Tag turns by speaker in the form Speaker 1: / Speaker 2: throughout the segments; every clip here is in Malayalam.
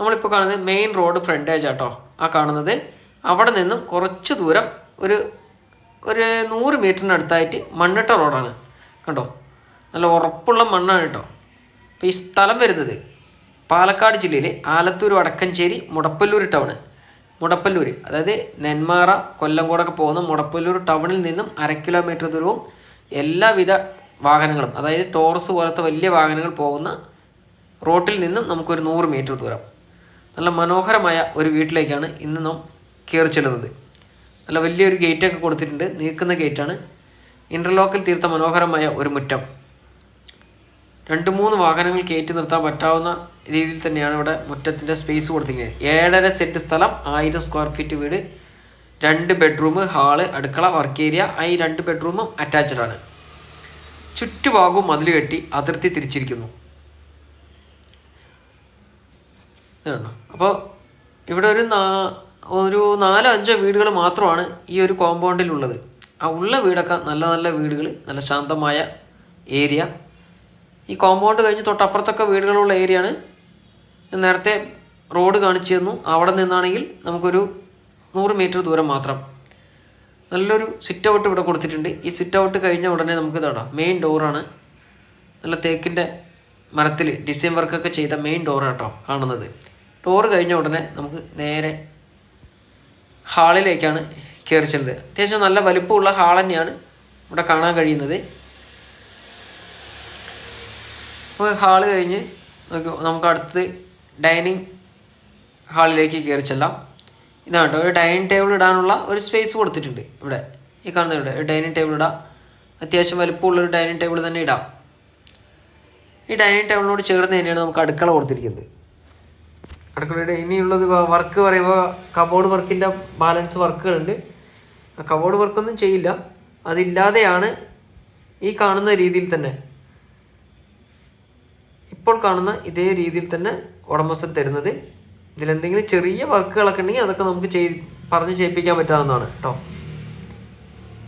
Speaker 1: നമ്മളിപ്പോൾ കാണുന്നത് മെയിൻ റോഡ് ഫ്രണ്ടേജ് ആട്ടോ. ആ കാണുന്നത് അവിടെ നിന്നും കുറച്ച് ദൂരം ഒരു ഒരു നൂറ് മീറ്ററിനടുത്തായിട്ട് മണ്ണിട്ട റോഡാണ് കണ്ടോ? നല്ല ഉറപ്പുള്ള മണ്ണാണ് കേട്ടോ. അപ്പോൾ ഈ സ്ഥലം വരുന്നത് പാലക്കാട് ജില്ലയിലെ ആലത്തൂർ വടക്കഞ്ചേരി മുടപ്പല്ലൂർ ടൗൺ മുടപ്പല്ലൂർ അതായത് നെന്മാറ കൊല്ലംകോടൊക്കെ പോകുന്ന മുടപ്പല്ലൂർ ടൗണിൽ നിന്നും അര കിലോമീറ്റർ ദൂരവും എല്ലാവിധ വാഹനങ്ങളും അതായത് ടോറസ് പോലത്തെ വലിയ വാഹനങ്ങൾ പോകുന്ന റോട്ടിൽ നിന്നും നമുക്കൊരു നൂറ് മീറ്റർ ദൂരം. നല്ല മനോഹരമായ ഒരു വീട്ടിലേക്കാണ് ഇന്ന് നാം കയറി ചെല്ലുന്നത്. നല്ല വലിയൊരു ഗേറ്റൊക്കെ കൊടുത്തിട്ടുണ്ട്. നീക്കുന്ന ഗേറ്റാണ് ഇന്റർലോക്കിൽ തീർത്ത മനോഹരമായ ഒരു മുറ്റം. രണ്ട് മൂന്ന് വാഹനങ്ങൾ കയറ്റി നിർത്താൻ പറ്റാവുന്ന രീതിയിൽ തന്നെയാണ് ഇവിടെ മുറ്റത്തിന്റെ സ്പേസ് കൊടുത്തിരിക്കുന്നത്. ഏഴര സെറ്റ് സ്ഥലം ആയിരം സ്ക്വയർ ഫീറ്റ് വീട് രണ്ട് ബെഡ്റൂം ഹാൾ അടുക്കള വർക്ക് ഏരിയ ഈ രണ്ട് ബെഡ്റൂമും അറ്റാച്ച്ഡ് ചുറ്റുഭാഗവും മതിൽ കെട്ടി അതിർത്തി തിരിച്ചിരിക്കുന്നു. ഇതുണ്ടോ. അപ്പോൾ ഇവിടെ ഒരു നാ ഒരു നാലോ അഞ്ചോ വീടുകൾ മാത്രമാണ് ഈ ഒരു കോമ്പൗണ്ടിൽ ഉള്ളത് ആ ഉള്ള വീടൊക്കെ നല്ല നല്ല വീടുകൾ നല്ല ശാന്തമായ ഏരിയ. ഈ കോമ്പൗണ്ട് കഴിഞ്ഞ് തൊട്ടപ്പുറത്തൊക്കെ വീടുകളുള്ള ഏരിയയാണ്. നേരത്തെ റോഡ് കാണിച്ചു തന്നു അവിടെ നിന്നാണെങ്കിൽ നമുക്കൊരു നൂറ് മീറ്റർ ദൂരം മാത്രം. നല്ലൊരു സിറ്റ് ഔട്ട് ഇവിടെ കൊടുത്തിട്ടുണ്ട്. ഈ സിറ്റ് ഔട്ട് കഴിഞ്ഞ ഉടനെ നമുക്ക് ഇതാടാം മെയിൻ ഡോറാണ് നല്ല തേക്കിന്റെ മരത്തിൽ ഡിസൈൻ വർക്കൊക്കെ ചെയ്ത മെയിൻ ഡോറാണ് കേട്ടോ കാണുന്നത്. ഡോറ് കഴിഞ്ഞ ഉടനെ നമുക്ക് നേരെ ഹാളിലേക്കാണ് കയറി ചെല്ലുന്നത് അത്യാവശ്യം നല്ല വലുപ്പമുള്ള ഹാൾ തന്നെയാണ് ഇവിടെ കാണാൻ കഴിയുന്നത്. അപ്പോൾ ഹാൾ കഴിഞ്ഞ് നമുക്ക് അടുത്ത് ഡൈനിങ് ഹാളിലേക്ക് കയറി ചെല്ലാം. ഇതാണ് കേട്ടോ ഒരു ഡൈനിങ് ടേബിൾ ഇടാനുള്ള ഒരു സ്പേസ് കൊടുത്തിട്ടുണ്ട് ഇവിടെ. ഈ കാണുന്ന ഒരു ഡൈനിങ് ടേബിൾ ഇടാം. അത്യാവശ്യം വലിപ്പമുള്ള ഒരു ഡൈനിങ് ടേബിൾ തന്നെ ഇടാം. ഈ ഡൈനിങ് ടേബിളിനോട് ചേർന്ന് തന്നെയാണ് നമുക്ക് അടുക്കള കൊടുത്തിരിക്കുന്നത്. അടുക്കളയുടെ ഇനിയുള്ളത് വർക്ക് പറയുമ്പോൾ കബോർഡ് വർക്കിന്റെ ബാലൻസ് വർക്കുകളുണ്ട് കബോർഡ് വർക്കൊന്നും ചെയ്യില്ല. അതില്ലാതെയാണ് ഈ കാണുന്ന രീതിയിൽ തന്നെ ഇപ്പോൾ കാണുന്ന ഇതേ രീതിയിൽ തന്നെ ഉടമസ്ഥൻ തരുന്നത്. ഇതിലെന്തെങ്കിലും ചെറിയ വർക്കുകളൊക്കെ ഉണ്ടെങ്കിൽ അതൊക്കെ നമുക്ക് ചെയ് പറഞ്ഞ് ചെയ്യിപ്പിക്കാൻ പറ്റാവുന്നതാണ് കേട്ടോ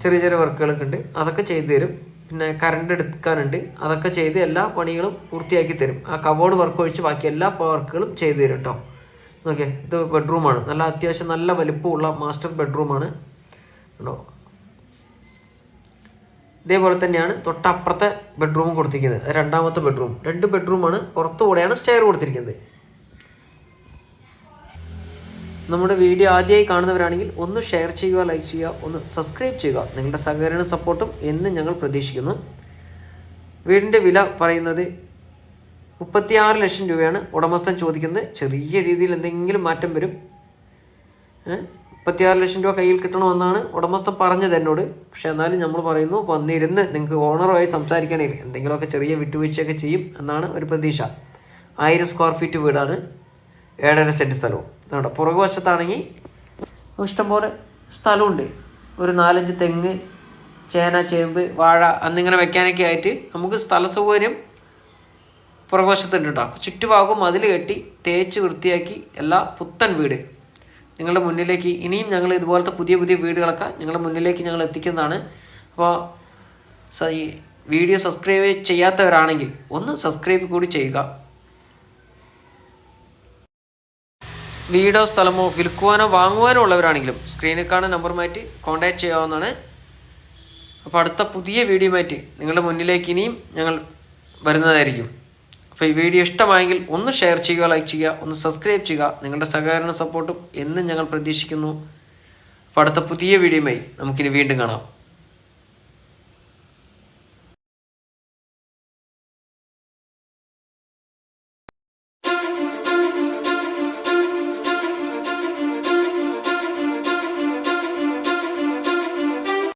Speaker 1: ചെറിയ ചെറിയ വർക്കുകളൊക്കെ ഉണ്ട്. അതൊക്കെ ചെയ്തു തരും. പിന്നെ കറണ്ട് എടുക്കാനുണ്ട്. അതൊക്കെ ചെയ്ത് എല്ലാ പണികളും പൂർത്തിയാക്കി തരും. ആ കബോർഡ് വർക്ക് ഒഴിച്ച് ബാക്കി എല്ലാ വർക്കുകളും ചെയ്തു തരും കേട്ടോ ഓക്കെ ഇത് ബെഡ്റൂമാണ് നല്ല അത്യാവശ്യം നല്ല വലിപ്പമുള്ള മാസ്റ്റർ ബെഡ്റൂമാണ് കേട്ടോ ഇതേപോലെ തന്നെയാണ് തൊട്ടപ്പുറത്തെ ബെഡ്റൂമും കൊടുത്തിരിക്കുന്നത്. രണ്ടാമത്തെ ബെഡ്റൂം രണ്ട് ബെഡ്റൂമാണ് പുറത്തുകൂടെയാണ് സ്റ്റെയർ കൊടുത്തിരിക്കുന്നത്. നമ്മുടെ വീഡിയോ ആദ്യമായി കാണുന്നവരാണെങ്കിൽ ഒന്ന് ഷെയർ ചെയ്യുക ലൈക്ക് ചെയ്യുക ഒന്ന് സബ്സ്ക്രൈബ് ചെയ്യുക. നിങ്ങളുടെ സഹകരണ സപ്പോർട്ടും എന്നും ഞങ്ങൾ പ്രതീക്ഷിക്കുന്നു. വീടിന്റെ വില പറയുന്നത് മുപ്പത്തിയാറ് ലക്ഷം രൂപയാണ്. ഉടമസ്ഥൻ ചോദിക്കുന്നത് ചെറിയ രീതിയിൽ എന്തെങ്കിലും മാറ്റം വരും. മുപ്പത്തിയാറ് ലക്ഷം രൂപ കയ്യിൽ കിട്ടണമെന്നാണ് ഉടമസ്ഥൻ പറഞ്ഞത് എന്നോട്. പക്ഷെ എന്നാലും നമ്മൾ പറയുന്നു വന്നിരുന്ന് നിങ്ങൾക്ക് ഓണറുമായി സംസാരിക്കണേ എന്തെങ്കിലുമൊക്കെ ചെറിയ വിട്ടുവീഴ്ചയൊക്കെ ചെയ്യും എന്നാണ് ഒരു പ്രതീക്ഷ. ആയിരം സ്ക്വയർ ഫീറ്റ് വീടാണ്. ഏഴര സെന്റ് സ്ഥലവും. ഇതുണ്ട് പുറകു വശത്താണെങ്കിൽ ഇഷ്ടംപോലെ സ്ഥലമുണ്ട്. ഒരു നാലഞ്ച് തെങ്ങ് ചേന ചേമ്പ് വാഴ എന്നിങ്ങനെ വെക്കാനൊക്കെ ആയിട്ട് നമുക്ക് സ്ഥല സൗകര്യം പുറകുവശത്തുണ്ട് കേട്ടോ. ചുറ്റുഭാഗവും മതിൽ കെട്ടി തേച്ച് വൃത്തിയാക്കി എല്ലാ പുത്തൻ വീട്. നിങ്ങളുടെ മുന്നിലേക്ക് ഇനിയും ഞങ്ങൾ ഇതുപോലത്തെ പുതിയ പുതിയ വീടുകളൊക്കെ നിങ്ങളുടെ മുന്നിലേക്ക് ഞങ്ങൾ എത്തിക്കുന്നതാണ്. അപ്പോൾ ഈ വീഡിയോ സബ്സ്ക്രൈബ് ചെയ്യാത്തവരാണെങ്കിൽ ഒന്ന് സബ്സ്ക്രൈബ് കൂടി ചെയ്യുക. വീടോ സ്ഥലമോ വിൽക്കുവാനോ വാങ്ങുവാനോ ഉള്ളവരാണെങ്കിലും സ്ക്രീനിൽ കാണുന്ന നമ്പർ മാറ്റി കോൺടാക്ട് ചെയ്യാവുന്നതാണ്. അപ്പോൾ അടുത്ത പുതിയ വീഡിയോ മാറ്റി നിങ്ങളുടെ മുന്നിലേക്ക് ഇനിയും ഞങ്ങൾ വരുന്നതായിരിക്കും. അപ്പോൾ ഈ വീഡിയോ ഇഷ്ടമായെങ്കിൽ ഒന്ന് ഷെയർ ചെയ്യുക ലൈക്ക് ചെയ്യുക ഒന്ന് സബ്സ്ക്രൈബ് ചെയ്യുക. നിങ്ങളുടെ സഹകരണ സപ്പോർട്ടും എന്നും ഞങ്ങൾ പ്രതീക്ഷിക്കുന്നു. അപ്പോൾ അടുത്ത പുതിയ വീഡിയോയുമായി നമുക്കിനി വീണ്ടും കാണാം.